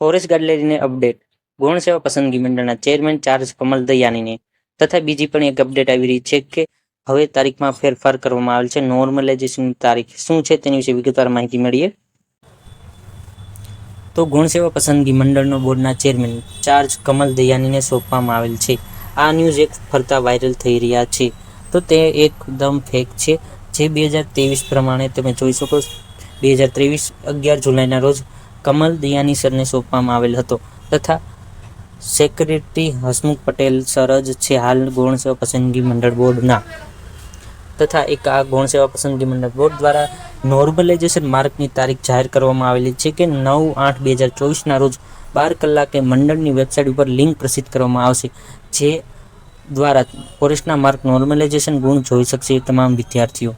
Forest guard લઈને update. ગૌણ સેવા પસંદગી મંડળના ચેરમેન ચાર્જ કમલ દયાનીને તથા બીજી પણ એક અપડેટ આવી રહી છે કે હવે તારીખમાં ફેરફાર કરવામાં આવેલ છે. નોર્મલાઇઝેશનની તારીખ શું છે તેની વિશે વિગતવાર માહિતી મળીએ. તો ગુણ સેવા પસંદગી મંડળનો બોર્ડના ચેરમેન ચાર્જ કમલ દયાનીને સોંપવામાં આવેલ છે. આ ન્યૂઝ એક ફરતા વાયરલ થઈ રહ્યા છે. તો તે એકદમ ફેક છે. જે બે હજાર ત્રેવીસ પ્રમાણે તમે જોઈ શકો બે હજાર ત્રેવીસ અગિયાર જુલાઈના રોજ કમલ દિયાની સરને સોંપવામાં આવેલ હતો તથા સેક્રેટરી હસમુખ પટેલ સર જ છે હાલ ગૌણ સેવા પસંદગી મંડળ બોર્ડના. તથા એક આ ગૌણ સેવા પસંદગી મંડળ બોર્ડ દ્વારા નોર્મલાઇઝેશન માર્કની તારીખ જાહેર કરવામાં આવેલી છે કે નવ આઠ બે હજાર ચોવીસના રોજ બાર કલાકે મંડળની વેબસાઇટ ઉપર લિંક પ્રસિદ્ધ કરવામાં આવશે, જે દ્વારા ફોરેસ્ટના માર્ક નોર્મલાઇઝેશન ગુણ જોઈ શકશે તમામ વિદ્યાર્થીઓ.